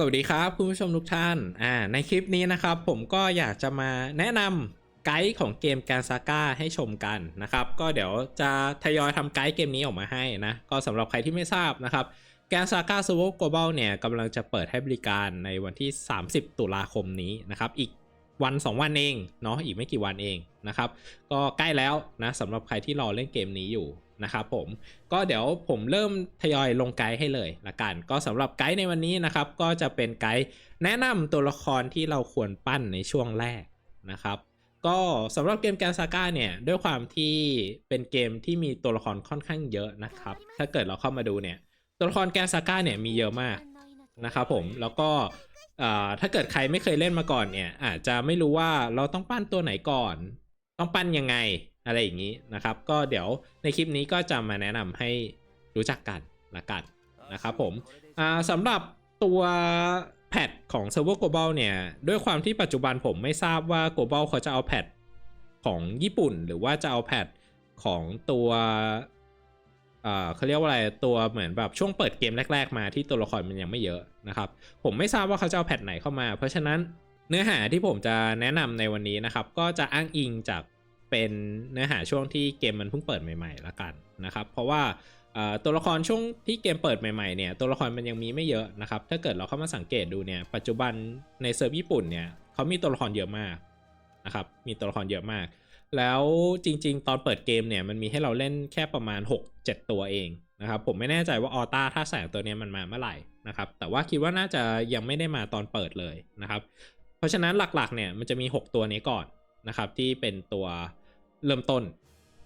สวัสดีครับคุณผู้ชมทุกท่าน อ่า ในคลิปนี้นะครับ ผมก็อยากจะมาแนะนำไกด์ของเกมการซาก้าให้ชมกันนะครับ ก็เดี๋ยวจะทยอยทำไกด์เกมนี้ออกมาให้นะ ก็สำหรับใครที่ไม่ทราบนะครับแกนซาก้าซูโวโกลบอลเนี่ยกำลังจะเปิดให้บริการในวันที่ 30 ตุลาคมนี้นะครับ อีก วัน 2 วันเองเนาะอีกไม่กี่วันเองนะครับ ก็ใกล้แล้วนะสำหรับใครที่รอเล่นเกมนี้อยู่นะครับผมก็เดี๋ยวผมเริ่มทยอยลงไกด์ให้เลยละกัน ก็สำหรับไกด์ในวันนี้นะครับ ก็จะเป็นไกด์แนะนำตัวละครที่เราควรปั้นในช่วงแรกนะครับก็สำหรับเกมแกนซาก้าเนี่ยด้วยความที่เป็นเกมที่มีตัวละครค่อนข้างเยอะนะครับ ถ้าเกิดเราเข้ามาดูเนี่ยตัวละครแกนซาก้าเนี่ยมีเยอะมาก นะครับผมแล้วก็ถ้าเกิดใครไม่เคยเล่นมาก่อนเนี่ยอาจจะไม่รู้ว่าเราต้องปั้นตัวไหนก่อน ต้องปั้นยังไงอะไรอย่างนี้นะครับ ก็เดี๋ยวในคลิปนี้ก็จะมาแนะนำให้รู้จักกันละกันนะครับผมสำหรับตัวแพทของ Server Global เนี่ย ด้วยความที่ปัจจุบันผมไม่ทราบว่า Global เขาจะเอาแพทของญี่ปุ่น หรือว่าจะเอาแพทของตัว อ่าเขาเรียกว่าอะไรตัวเหมือนแบบช่วงเปิดเกมแรก ๆ มาที่ตัวละครมันยังไม่เยอะนะครับ ผมไม่ทราบว่าเขาจะเอาแพทไหนเข้ามา เพราะฉะนั้นเนื้อหาที่ผมจะแนะนำในวันนี้นะครับ ก็จะอ้างอิงจากเป็นเนื้อหาช่วงที่เกมมันเพิ่งเปิดใหม่ๆละกันนะครับ เพราะว่าตัวละครช่วงที่เกมเปิดใหม่ๆเนี่ยตัวละครมันยังมีไม่เยอะนะครับ ถ้าเกิดเราเข้ามาสังเกตดูเนี่ยปัจจุบันในเซิร์ฟญี่ปุ่นเนี่ยเขามีตัวละครเยอะมากนะครับมีตัวละครเยอะมาก แล้วจริง ๆ ตอนเปิดเกมเนี่ยมันมีให้เราเล่นแค่ประมาณ 6-7 ตัวเองนะครับผมไม่แน่ใจว่าออต้าท่าแสงตัวนี้มันมาเมื่อไหร่นะครับแต่ว่าคิดว่าน่าจะยังไม่ได้มาตอนเปิดเลยนะครับ เพราะฉะนั้นหลักๆเนี่ยมันจะมี 6 ตัวนี้ก่อนนะครับที่เป็นตัวเริ่มต้น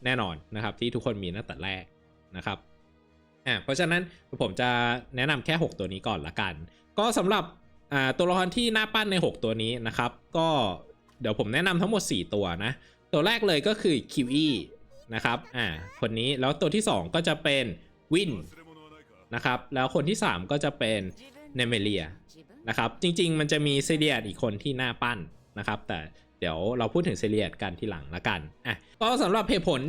แน่นอนนะครับที่ทุกคนมีตั้งแต่แรกนะครับอ่าเพราะฉะนั้นผมจะแนะนำแค่ 6 ตัวนี้ก่อนละกัน ก็สำหรับอ่าตัวละครที่หน่าปั้นใน 6 ตัวนี้นะครับ ก็เดี๋ยวผมแนะนำทั้งหมด 4 ตัวนะ ตัวแรกเลยก็คือ QE นะครับ อ่า คนนี้ แล้วตัวที่ 2 ก็จะเป็นวินนะครับ แล้วคนที่ 3 ก็จะเป็นเนเมเลียนะครับ จริง ๆ มันจะมีเซเรียดอีกคนที่หน้าปั้นนะครับ แต่เดี๋ยวเราพูดถึงเซเรียดกันทีหลังละกัน อะ ก็สำหรับเหตุผล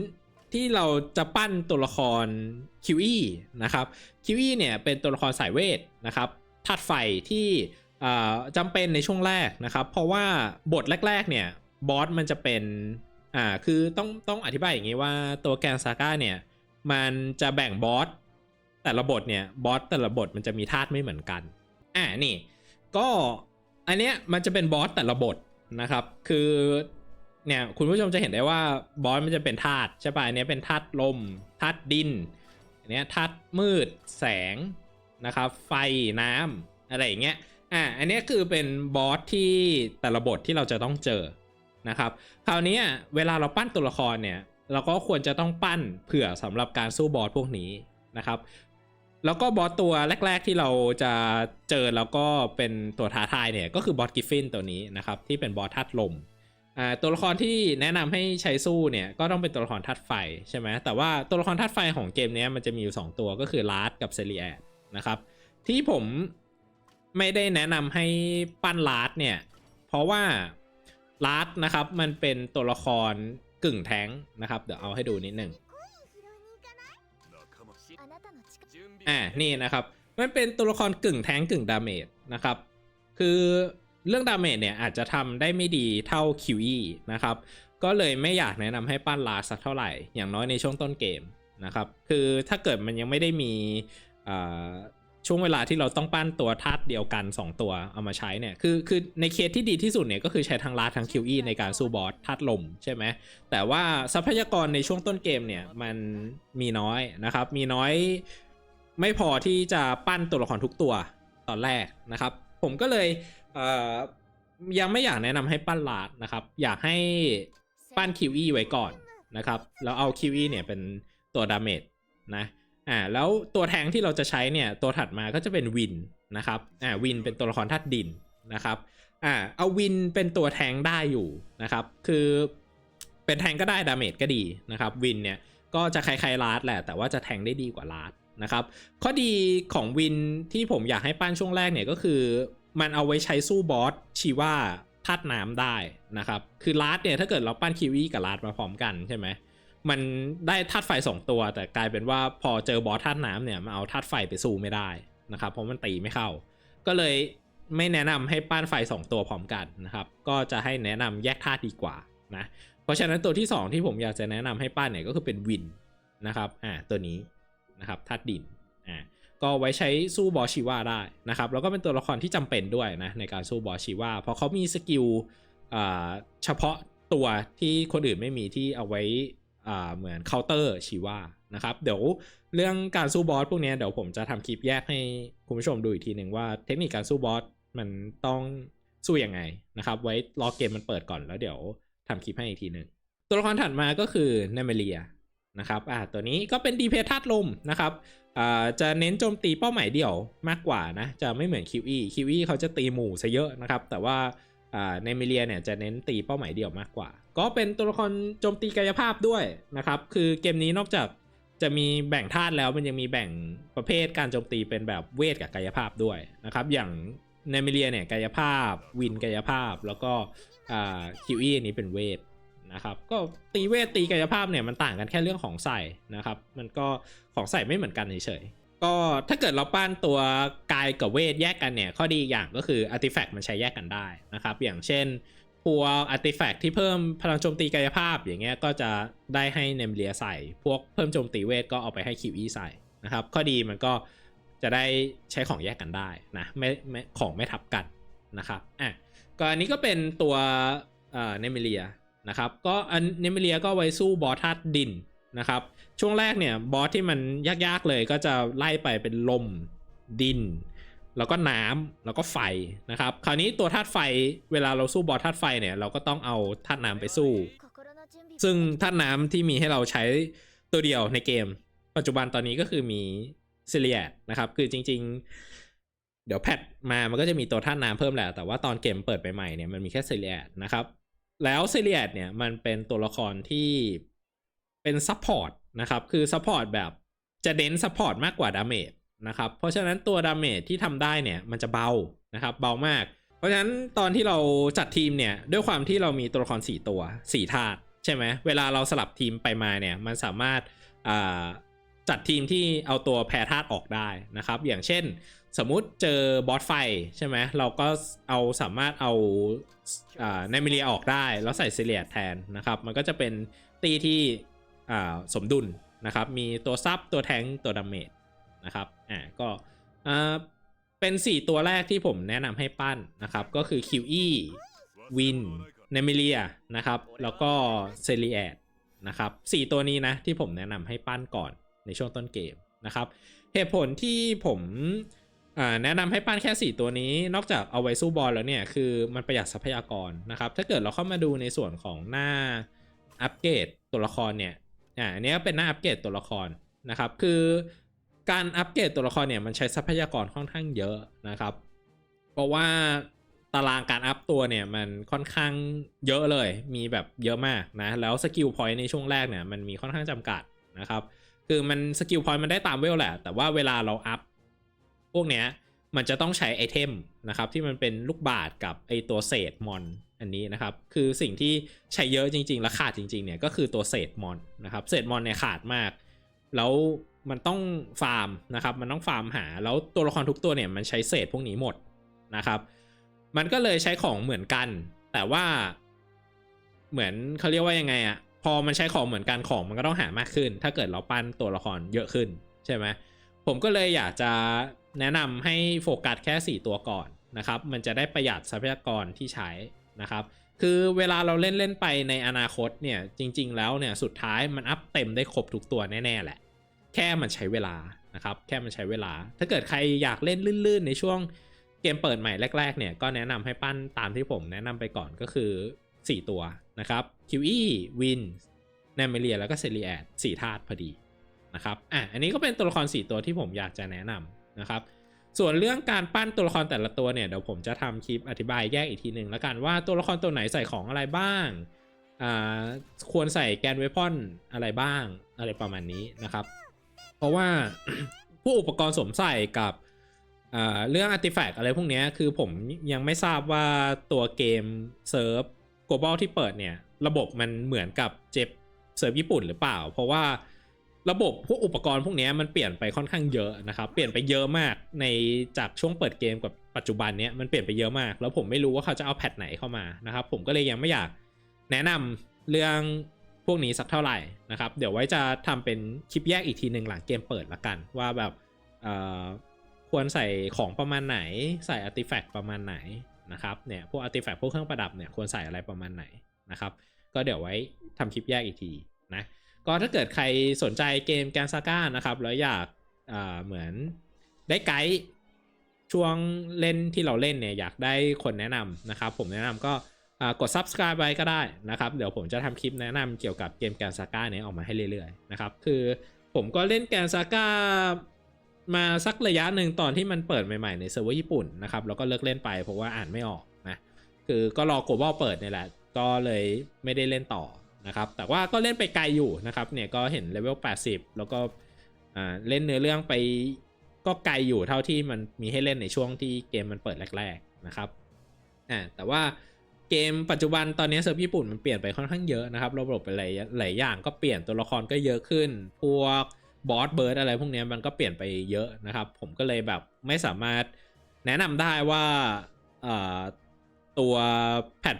ที่เราจะปั้นตัวละคร QE นะครับ QE เนี่ยเป็นตัวละครสายเวทนะครับธาตุไฟที่อ่าจำเป็นในช่วงแรกนะครับ เพราะว่าบทแรก ๆ เนี่ยบอสมันจะเป็น อ่าคือต้องต้องอธิบายอย่างนี้ว่าตัวแกนซาก้าเนี่ย มันจะแบ่งบอสแต่ละบทเนี่ยบอสแต่ละบทมันจะมีธาตุไม่เหมือนกันอ่านี่ก็อันเนี้ยมันจะเป็นบอสแต่ละบทนะครับคือเนี่ยคุณผู้ชมจะเห็นได้ว่าบอสมันจะเป็นธาตุใช่ป่ะอันเนี้ยเป็นธาตุลมธาตุดินอันเนี้ยธาตุมืดแสงนะครับไฟน้ำอะไรอย่างเงี้ยอ่าอันเนี้ยคือเป็นบอสที่แต่ละบทที่เราจะต้องเจอ นะครับ คราวนี้เวลาเราปั้นตัวละครเนี่ย เราก็ควรจะต้องปั้นเผื่อสำหรับการสู้บอสพวกนี้นะครับ แล้วก็บอสตัวแรก ๆ ที่เราจะเจอแล้วก็เป็นตัวท้าทายเนี่ยก็คือบอสกิฟฟินตัวนี้นะครับที่เป็นบอสธาตุลมตัวละครที่แนะนำให้ใช้สู้เนี่ยก็ต้องเป็นตัวละครธาตุไฟใช่ไหมแต่ว่าตัวละครธาตุไฟของเกมนี้มันจะมีอยู่ 2 ตัวก็คือลาร์ดกับเซรียนะครับที่ผมไม่ได้แนะนำให้ปั้นลาร์ดเนี่ยเพราะว่า ลาร์ดนะครับมันเป็นตัวละครกึ่งแท้งนะครับ เดี๋ยวเอาให้ดูนิดหนึ่งอ่านี่นะครับ มันเป็นตัวละครกึ่งแท้งกึ่งดาเมจนะครับ คือเรื่องดาเมจเนี่ยอาจจะทำได้ไม่ดีเท่า QE นะครับ ก็เลยไม่อยากแนะนำให้ปั้นลาร์ดสักเท่าไหร่ อย่างน้อยในช่วงต้นเกมนะครับ คือถ้าเกิดมันยังไม่ได้มีอ่า ช่วงเวลาที่เราต้องปั้นตัวธาตุเดียวกัน 2 ตัวเอามาใช้เนี่ยคือคือในเคสที่ดีที่สุดเนี่ยก็คือใช้ทั้งลาทั้ง QE ในการสู้บอสธาตุลมใช่ไหมแต่ว่าทรัพยากรในช่วงต้นเกมเนี่ยมันมีน้อยนะครับ มีน้อยไม่พอที่จะปั้นตัวละครทุกตัวตอนแรกนะครับ ผมก็เลยเยังไม่อยากแนะนำให้ปั้นลาดนะครับ อยากให้ปั้น QE ไว้ก่อนนะครับแล้วเอา QE เนี่ยเป็นตัวดาเมจนะ อ่าแล้วตัวแทงที่เราจะใช้เนี่ยตัวถัดมาก็จะเป็นวินนะครับอ่าวินเป็นตัวละครธาตุดินนะครับอ่าเอาวินเป็นตัวแทงได้อยู่นะครับคือเป็นแทงก็ได้ดาเมจก็ดีนะครับวินเนี่ยก็จะคล้ายๆลาดแหละแต่ว่าจะแทงได้ดีกว่าลาดนะครับข้อดีของวินที่ผมอยากให้ปั้นช่วงแรกเนี่ยก็คือ มันเอาไว้ใช้สู้บอสชีว่าธาตุน้ำได้นะครับคือลาดเนี่ยถ้าเกิดเราปั้นคิวีกับลาดมาพร้อมกันใช่ไหม มันได้ธาตุไฟ2ตัว แต่กลายเป็นว่าพอเจอบอสธาตุน้ำเนี่ยมันเอาธาตุไฟไปสู้ไม่ได้นะครับ เพราะมันตีไม่เข้า ก็เลยไม่แนะนำให้ปั้นไฟ 2 ตัวพร้อมกันนะครับ ก็จะให้แนะนำแยกธาตุดีกว่านะ เพราะฉะนั้นตัวที่ 2 ที่ผมอยากจะแนะนำให้ปั้นเนี่ยก็คือเป็นวินนะครับ อ่า ตัวนี้นะครับธาตุดิน อ่า ก็ไว้ใช้สู้บอสชิว่าได้นะครับ แล้วก็เป็นตัวละครที่จำเป็นด้วยนะในการสู้บอสชิว่า เพราะเขามีสกิลอ่าเฉพาะตัวที่คนอื่นไม่มีที่เอาไว้ เหมือนเคาน์เตอร์ชิวานะครับเดี๋ยวเรื่องการสู้บอสพวกนี้เดี๋ยวผมจะทำคลิปแยกให้คุณผู้ชมดูอีกทีหนึ่งว่าเทคนิคการสู้บอสมันต้องสู้ยังไงนะครับ ไว้รอเกมมันเปิดก่อนแล้วเดี๋ยวทำคลิปให้อีกทีหนึ่งตัวละครถัดมาก็คือเนเมเลียนะครับอ่าตัวนี้ก็เป็นดีเพทธาตุลมนะครับอ่าจะเน้นโจมตีเป้าหมายเดี่ยวมากกว่านะ จะไม่เหมือนคิวอีคิวอีเขาจะตีหมู่ซะเยอะนะครับ แต่ว่าอ่าเนเมเลียเนี่ยจะเน้นตีเป้าหมายเดี่ยวมากกว่า ก็เป็นตัวละครโจมตีกายภาพด้วยนะครับ คือเกมนี้นอกจากจะมีแบ่งธาตุแล้วมันยังมีแบ่งประเภทการโจมตีเป็นแบบเวทกับกายภาพด้วยนะครับ อย่างเนเมเลียเนี่ยกายภาพ วินกายภาพแล้วก็คิวอี้นี้เป็นเวทนะครับ ก็ตีเวทตีกายภาพเนี่ยมันต่างกันแค่เรื่องของใส่นะครับ มันก็ของใส่ไม่เหมือนกันเฉยๆก็ถ้าเกิดเราปั้นตัวกายกับเวทแยกกันเนี่ยข้อดีอีกอย่างก็คืออาร์ติแฟกต์มันใช้แยกกันได้นะครับ อย่างเช่น พวกอาร์ติแฟกที่เพิ่มพลังโจมตีกายภาพอย่างเงี้ยก็จะได้ให้เนมเลียใส่ พวกเพิ่มโจมตีเวทก็เอาไปให้คิวอีใส่นะครับข้อดีมันก็จะได้ใช้ของแยกกันได้นะไม่ไม่ของไม่ทับกันนะครับอะก็อันนี้ก็เป็นตัวเอ่อเนมเลียนะครับก็อันเนมเลียก็ไว้สู้บอสธาตุดินนะครับช่วงแรกเนี่ยบอสที่มันยากๆเลยก็จะไล่ไปเป็นลมดิน แล้วก็น้ำแล้วก็ไฟนะครับ คราวนี้ตัวธาตุไฟเวลาเราสู้บอสธาตุไฟเนี่ยเราก็ต้องเอาธาตุน้ำไปสู้ ซึ่งธาตุน้ำที่มีให้เราใช้ตัวเดียวในเกม ปัจจุบันตอนนี้ก็คือมีเซเลียนะครับ คือจริง ๆ เดี๋ยวแพทมามันก็จะมีตัวธาตุน้ำเพิ่มแหละ แต่ว่าตอนเกมเปิดไปใหม่เนี่ยมันมีแค่เซเลียนะครับ แล้วเซเลียเนี่ยมันเป็นตัวละครที่เป็นซัพพอร์ตนะครับ คือซัพพอร์ตแบบจะเน้นซัพพอร์ตมากกว่าดาเมจ นะครับ เพราะฉะนั้นตัวดาเมจที่ทำได้เนี่ยมันจะเบานะครับเบามาก เพราะฉะนั้นตอนที่เราจัดทีมเนี่ยด้วยความที่เรามีตัวละคร4ตัว4ธาตุใช่ไหมเวลาเราสลับทีมไปมาเนี่ยมันสามารถจัดทีมที่เอาตัวแพรธาตุออกได้นะครับ อย่างเช่น สมมุติเจอบอสไฟใช่ไหมเราก็เอาสามารถเอาในมิเลียออกได้แล้วใส่เซเลียแทนนะครับ มันก็จะเป็นตีที่สมดุลนะครับ มีตัวซับตัวแทงตัวดาเมจ นะครับอ่าก็เป็น 4 ตัวแรกที่ผมแนะนำให้ปั้นนะครับ ก็คือ QE Win n e m i l i a นะครับ แล้วก็ c e l i a d นะครับ4ตัวนี้นะที่ผมแนะนำให้ปั้นก่อนในช่วงต้นเกมนะครับ เหตุผลที่ผมแนะนำให้ปั้นแค่ 4 ตัวนี้ นอกจากเอาไว้สู้บอลแล้วเนี่ย คือมันประหยัดทรัพยากรนะครับ ถ้าเกิดเราเข้ามาดูในส่วนของหน้าอัปเกรดตัวละครเนี่ย อ่าอันนี้เป็นหน้าอัปเกรดตัวละครนะครับ คือ การอัปเกรดตัวละครเนี่ยมันใช้ทรัพยากรค่อนข้างเยอะนะครับ เพราะว่าตารางการอัพตัวเนี่ยมันค่อนข้างเยอะเลยมีแบบเยอะมากนะแล้วสกิลพอยต์ในช่วงแรกเนี่ยมันมีค่อนข้างจำกัดนะครับ คือมันสกิลพอยต์มันได้ตามเวลแหละ แต่ว่าเวลาเราอัพพวกเนี้ยมันจะต้องใช้ไอเทมนะครับที่มันเป็นลูกบาศกับไอตัวเศษมอนอันนี้นะครับคือสิ่งที่ใช้เยอะจริงๆและขาดจริงๆเนี่ยก็คือตัวเศษมอนนะครับเศษมอนเนี่ยขาดมาก แล้ว มันต้องฟาร์มนะครับมันต้องฟาร์มหา แล้วตัวละครทุกตัวเนี่ยมันใช้เศษพวกนี้หมดนะครับ มันก็เลยใช้ของเหมือนกัน แต่ว่าเหมือนเขาเรียกว่ายังไงอะพอมันใช้ของเหมือนกันของมันก็ต้องหามากขึ้น ถ้าเกิดเราปั้นตัวละครเยอะขึ้นใช่ไหมผมก็เลยอยากจะแนะนำให้โฟกัสแค่ 4 ตัวก่อนนะครับ มันจะได้ประหยัดทรัพยากรที่ใช้นะครับ คือเวลาเราเล่นเล่นไปในอนาคตเนี่ยจริง ๆ แล้วเนี่ยสุดท้ายมันอัพเต็มได้ครบทุกตัวแน่ๆแหละ แค่มันใช้เวลานะครับ แค่มันใช้เวลา ถ้าเกิดใครอยากเล่นลื่นๆ ในช่วงเกมเปิดใหม่แรก ๆ เนี่ย ก็แนะนำให้ปั้นตามที่ผมแนะนำไปก่อนก็คือ 4 ตัวนะครับ QE Win n a m e l i a แล้วก็ c e l i a d 4ธาตุพอดีนะครับ อะ อันนี้ก็เป็นตัวละคร 4 ตัวที่ผมอยากจะแนะนำนะครับ ส่วนเรื่องการปั้นตัวละครแต่ละตัวเนี่ย เดี๋ยวผมจะทำคลิปอธิบายแยกอีกทีหนึ่งแล้วกันว่าตัวละครตัวไหนใส่ของอะไรบ้างอ่าควรใส่แกนเวพอนอะไรบ้างอะไรประมาณนี้นะครับ ราะว่าผู้อุปกรณ์สวมใส่กับเรื่องอาร์ติแฟกต์อะไรพวกนี้คือผมยังไม่ทราบว่าตัวเกมเซิร์ฟ global ที่เปิดเนี่ย ระบบมันเหมือนกับเจ็บเซิร์ฟญี่ปุ่นหรือเปล่า เพราะว่าระบบพวกอุปกรณ์พวกนี้มันเปลี่ยนไปค่อนข้างเยอะนะครับ เปลี่ยนไปเยอะมากในจากช่วงเปิดเกมกับปัจจุบันเนี้ยมันเปลี่ยนไปเยอะมาก แล้วผมไม่รู้ว่าเขาจะเอาแพทไหนเข้ามานะครับ ผมก็เลยยังไม่อยากแนะนำเรื่อง พวกนี้สักเท่าไหร่นะครับ เดี๋ยวไว้จะทำเป็นคลิปแยกอีกทีหนึ่งหลังเกมเปิดละกัน ว่าแบบควรใส่ของประมาณไหน ใส่อาร์ติแฟกต์ประมาณไหนนะครับเนี่ยพวกอาร์ติแฟกต์พวกเครื่องประดับเนี่ยควรใส่อะไรประมาณไหนนะครับ ก็เดี๋ยวไว้ทำคลิปแยกอีกทีนะก็ถ้าเกิดใครสนใจเกมแกนซาก้านะครับแล้วอยากเหมือนได้ไกด์ช่วงเล่นที่เราเล่นเนี่ยอยากได้คนแนะนำนะครับ ผมแนะนำก็ กด subscribe ไว้ก็ได้นะครับ เดี๋ยวผมจะทำคลิปแนะนำเกี่ยวกับเกมแกนซาก้าเนี่ยออกมาให้เรื่อยๆนะครับ คือผมก็เล่นแกนซาก้ามาสักระยะหนึ่งตอนที่มันเปิดใหม่ๆในเซิร์ฟเวอร์ญี่ปุ่นนะครับ แล้วก็เลิกเล่นไปเพราะว่าอ่านไม่ออกนะ คือก็รอ global เปิดเนี่ยแหละ ก็เลยไม่ได้เล่นต่อนะครับ แต่ว่าก็เล่นไปไกลอยู่นะครับ เนี่ยก็เห็นเลเวล 80 แล้วก็อ่าเล่นเนื้อเรื่องไปก็ไกลอยู่เท่าที่มันมีให้เล่นในช่วงที่เกมมันเปิดแรก ๆนะครับ อ่า แต่ว่า เกมปัจจุบันตอนนี้เซิร์ฟญี่ปุ่นมันเปลี่ยนไปค่อนข้างเยอะนะครับระบบอะไรหลายอย่างก็เปลี่ยนตัวละครก็เยอะขึ้น พวกบอสเบิร์ดอะไรพวกนี้มันก็เปลี่ยนไปเยอะนะครับ ผมก็เลยแบบไม่สามารถแนะนำได้ว่าเอ่อตัวแพท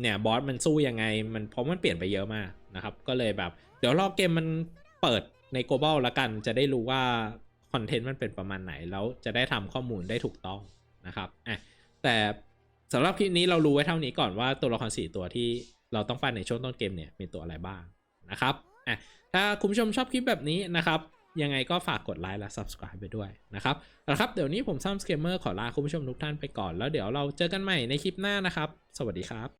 เนี่ยบอสมันสู้ยังไงมันเพราะมันเปลี่ยนไปเยอะมากนะครับ ก็เลยแบบ เดี๋ยวรอเกมมันเปิดใน global แล้วกัน จะได้รู้ว่าคอนเทนต์มันเป็นประมาณไหน แล้วจะได้ทำข้อมูลได้ถูกต้องนะครับอะแต่ สำหรับคลิปนี้เรารู้ไว้เท่านี้ก่อนว่าตัวละคร4ตัวที่เราต้องปั้นในช่วงต้นเกมเนี่ยมีตัวอะไรบ้างนะครับอะถ้าคุณผู้ชมชอบคลิปแบบนี้นะครับ ยังไงก็ฝากกดไลค์และ subscribe ไปด้วยนะครับเอาละครับ เดี๋ยวนี้ผมซัมสเกมเมอร์ขอลาคุณผู้ชมทุกท่านไปก่อน แล้วเดี๋ยวเราเจอกันใหม่ในคลิปหน้านะครับ สวัสดีครับ